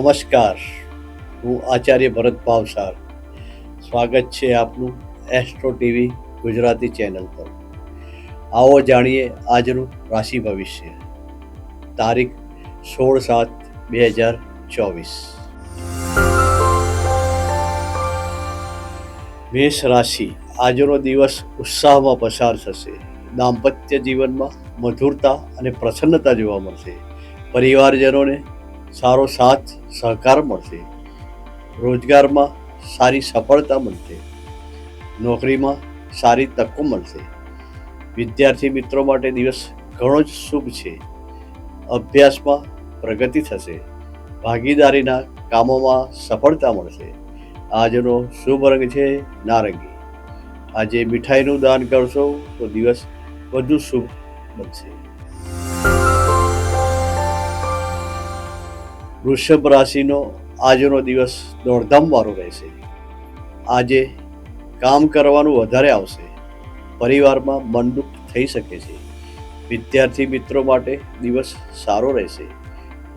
નમસ્કાર. હું આચાર્ય ભરત પાવસાર. સ્વાગત છે આપનું એસ્ટ્રો ટીવી ગુજરાતી ચેનલ પર. આવો જાણીએ આજનું રાશિ ભવિષ્ય. તારીખ સોળ સાત બે હજાર ચોવીસ. મેષ રાશિ આજનો દિવસ ઉત્સાહમાં પસાર થશે. દાંપત્ય જીવનમાં મધુરતા અને પ્રસન્નતા જોવા મળશે. પરિવારજનોને સારો સાથ, સહકાર મળશે. રોજગારમાં સારી સફળતા મળશે. નોકરીમાં સારી તકો મળશે. વિદ્યાર્થી મિત્રો માટે દિવસ ઘણો જ શુભ છે. અભ્યાસમાં પ્રગતિ થશે. ભાગીદારીના કામોમાં સફળતા મળશે. આજનો શુભ રંગ છે નારંગી. આજે મીઠાઈનું દાન કરશો તો દિવસ વધુ શુભ બનશે. વૃષભ રાશિનો આજનો દિવસ દોડધામ વાળો રહેશે. આજે કામ કરવાનું વધારે આવશે. પરિવારમાં મનદુખ થઈ શકે છે. વિદ્યાર્થી મિત્રો માટે દિવસ સારો રહેશે.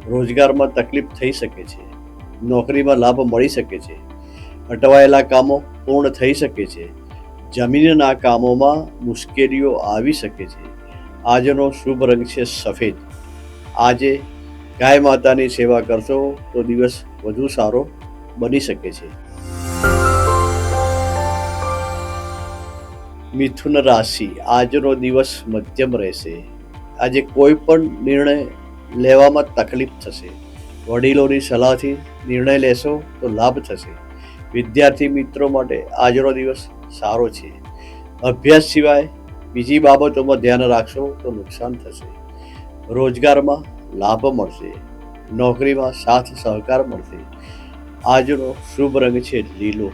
રોજગારમાં તકલીફ થઈ શકે છે. નોકરીમાં લાભ મળી શકે છે. અટવાયેલા કામો પૂર્ણ થઈ શકે છે. જમીનના કામોમાં મુશ્કેલીઓ આવી શકે છે. આજનો શુભ રંગ છે સફેદ. આજે ગાય માતાની સેવા કરશો તો દિવસ વધુ સારો બની શકે છે. મિથુન રાશિ આજનો દિવસ મધ્યમ રહેશે. આજે કોઈ પણ નિર્ણય લેવામાં તકલીફ થશે. વડીલોની સલાહથી નિર્ણય લેશો તો લાભ થશે. વિદ્યાર્થી મિત્રો માટે આજનો દિવસ સારો છે. અભ્યાસ સિવાય બીજી બાબતોમાં ધ્યાન રાખશો તો નુકસાન થશે. રોજગારમાં લાભ મળશે, નોકરીમાં સાથ સહકાર મળશે. આજનો શુભ રંગ છે લીલો.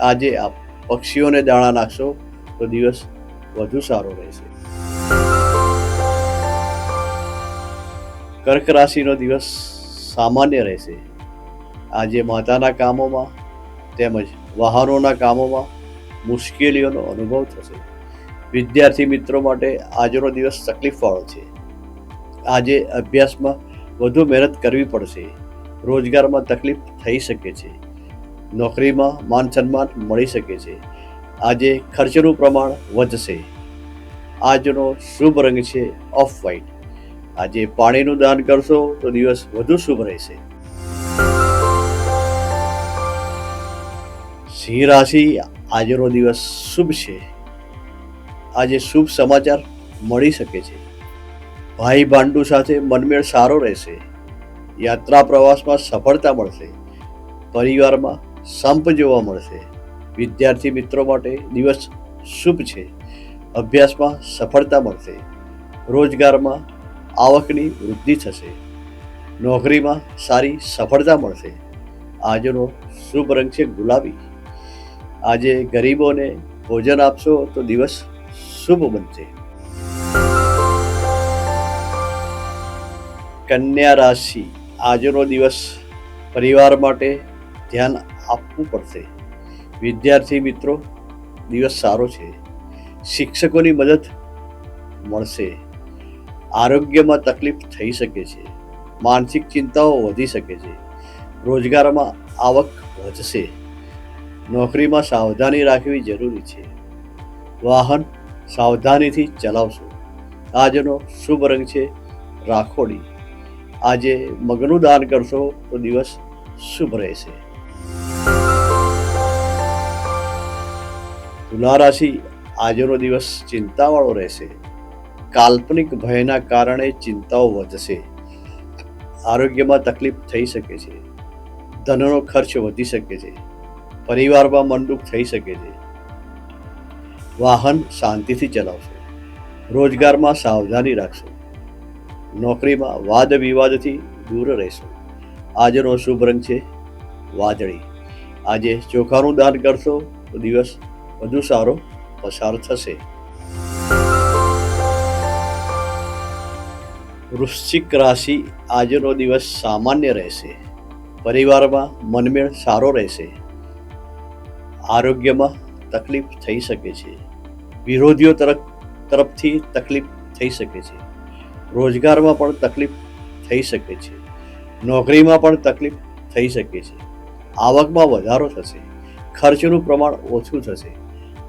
આજે આપ પક્ષીઓને દાણા નાખશો તો દિવસ વધુ સારો રહેશે. કર્ક રાશિનો દિવસ સામાન્ય રહેશે. આજે માતાના કામોમાં તેમજ વાહનોના કામોમાં મુશ્કેલીઓનો અનુભવ થશે. વિદ્યાર્થી મિત્રો માટે આજનો દિવસ તકલીફવાળો છે. આજે અભ્યાસમાં વધુ મહેનત કરવી પડશે. રોજગારમાં તકલીફ થઈ શકે છે. નોકરીમાં માન સન્માન મળી શકે છે. આજે ખર્ચનું પ્રમાણ વધશે. આજનો શુભ રંગ છે ઓફ વ્હાઇટ. આજે પાણીનું દાન કરશો તો દિવસ વધુ શુભ રહેશે. સિંહ રાશિ આજનો દિવસ શુભ છે. આજે શુભ સમાચાર મળી શકે છે. ભાઈ ભાંડુ સાથે મનમેળ સારો રહેશે. યાત્રા પ્રવાસમાં સફળતા મળશે. પરિવારમાં સંપ જોવા મળશે. વિદ્યાર્થી મિત્રો માટે દિવસ શુભ છે. અભ્યાસમાં સફળતા મળશે. રોજગારમાં આવકની વૃદ્ધિ થશે. નોકરીમાં સારી સફળતા મળશે. આજનો શુભ રંગ છે ગુલાબી. આજે ગરીબોને ભોજન આપશો તો દિવસ શુભ બનશે. કન્યા રાશિ આજનો દિવસ પરિવાર માટે ધ્યાન આપવું પડશે. વિદ્યાર્થી મિત્રો, દિવસ સારો છે. શિક્ષકોની મદદ મળશે. આરોગ્યમાં તકલીફ થઈ શકે છે. માનસિક ચિંતાઓ વધી શકે છે. રોજગારમાં આવક વધશે. નોકરીમાં સાવધાની રાખવી જરૂરી છે. વાહન સાવધાનીથી ચલાવશો. આજનો શુભ રંગ છે રાખોડી. આજે મગનું દાન કરશો તો દિવસ શુભ રહેશે. તુલા રાશિ આજનો દિવસ ચિંતાવાળો રહેશે. કાલ્પનિક ભયના કારણે ચિંતાઓ વધશે. આરોગ્યમાં તકલીફ થઈ શકે છે. ધનનો ખર્ચ વધી શકે છે. પરિવારમાં મનદુખ થઈ શકે છે. વાહન શાંતિથી ચલાવશો. રોજગારમાં સાવધાની રાખશો. નોકરીમાં વાદ વિવાદથી દૂર રહેશો. આજનો શુભ રંગ છે વાદળી. આજે ચોખાનું દાન કરશો તો દિવસ વધુ સારો પસાર થશે. વૃશ્ચિક રાશિ આજનો દિવસ સામાન્ય રહેશે. પરિવારમાં મનમેળ સારો રહેશે. આરોગ્યમાં તકલીફ થઈ શકે છે. વિરોધીઓ તરફ તરફથી તકલીફ થઈ શકે છે. રોજગારમાં પણ તકલીફ થઈ શકે છે. નોકરીમાં પણ તકલીફ થઈ શકે છે. આવકમાં વધારો થશે. ખર્ચનું પ્રમાણ ઓછું થશે.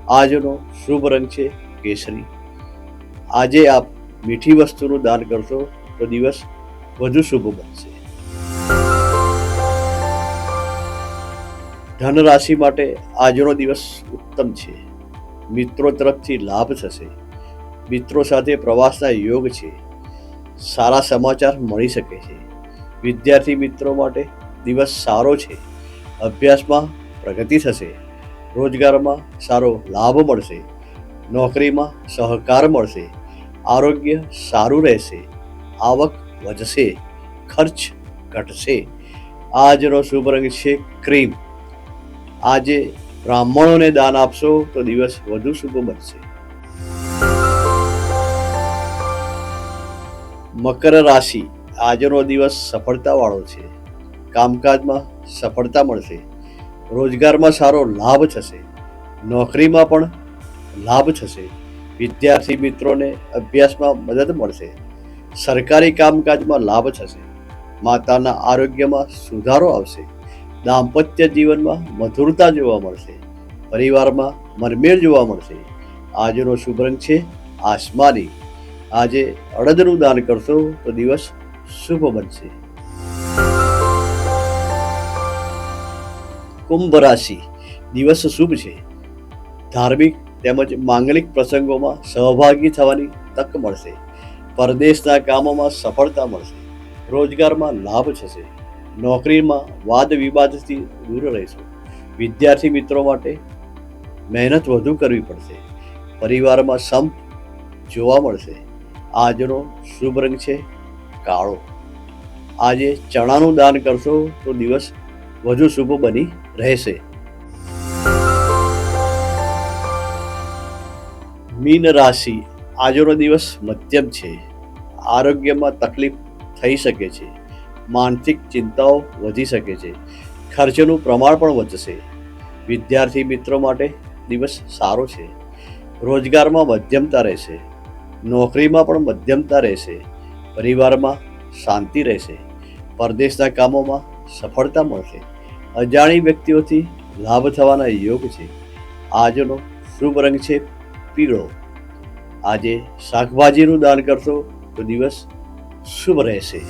આજનો શુભ રંગ છે કેસરી. આજે આપ મીઠી વસ્તુનું દાન કરશો તો દિવસ વધુ શુભ બનશે. ધન રાશિ માટે આજનો દિવસ ઉત્તમ છે. મિત્રો તરફથી લાભ થશે. મિત્રો સાથે પ્રવાસના યોગ છે. સારા સમાચાર મળી શકે છે. વિદ્યાર્થી મિત્રો માટે દિવસ સારો છે. અભ્યાસમાં પ્રગતિ થશે. રોજગારમાં સારો લાભ મળશે. નોકરીમાં સહકાર મળશે. આરોગ્ય સારું રહેશે. આવક વધશે. ખર્ચ ઘટશે. આજનો શુભ રંગ છે ક્રીમ. આજે બ્રાહ્મણોને દાન આપશો તો દિવસ વધુ શુભ બનશે. મકર રાશિ આજનો દિવસ સફળતાવાળો છે. કામકાજમાં સફળતા મળશે. રોજગારમાં સારો લાભ થશે. નોકરીમાં પણ લાભ થશે. વિદ્યાર્થી મિત્રોને અભ્યાસમાં મદદ મળશે. સરકારી કામકાજમાં લાભ થશે. માતાના આરોગ્યમાં સુધારો આવશે. દાંપત્ય જીવનમાં મધુરતા જોવા મળશે. પરિવારમાં મરમેળ જોવા મળશે. આજનો શુભ રંગ છે આસમાની. આજે અડદનું દાન કરશો તો દિવસ શુભ બનશે. કુંભ રાશિ દિવસ શુભ છે. ધાર્મિક તેમજ માંગલિક પ્રસંગોમાં સહભાગી થવાની તક મળશે. પરદેશના કામોમાં સફળતા મળશે. રોજગારમાં લાભ થશે. નોકરીમાં વાદ વિવાદથી દૂર રહેશો. વિદ્યાર્થી મિત્રો માટે મહેનત વધુ કરવી પડશે. પરિવારમાં સંપ જોવા મળશે. આજનો શુભ રંગ છે કાળો. આજે ચણાનું દાન કરશો તો દિવસ વધુ શુભ બની રહેશે. મીન રાશિ આજનો દિવસ મધ્યમ છે. આરોગ્યમાં તકલીફ થઈ શકે છે. માનસિક ચિંતાઓ વધી શકે છે. ખર્ચનું પ્રમાણ પણ વધશે. વિદ્યાર્થી મિત્રો માટે દિવસ સારો છે. રોજગારમાં મધ્યમતા રહેશે. નોકરીમાં પણ મધ્યમતા રહેશે, પરિવારમાં શાંતિ રહેશે, પરદેશના કામોમાં સફળતા મળશે. અજાણી વ્યક્તિઓથી લાભ થવાના યોગ છે. આજનો શુભ રંગ છે પીળો. આજે શાકભાજીનું દાન કરશો તો દિવસ શુભ રહેશે.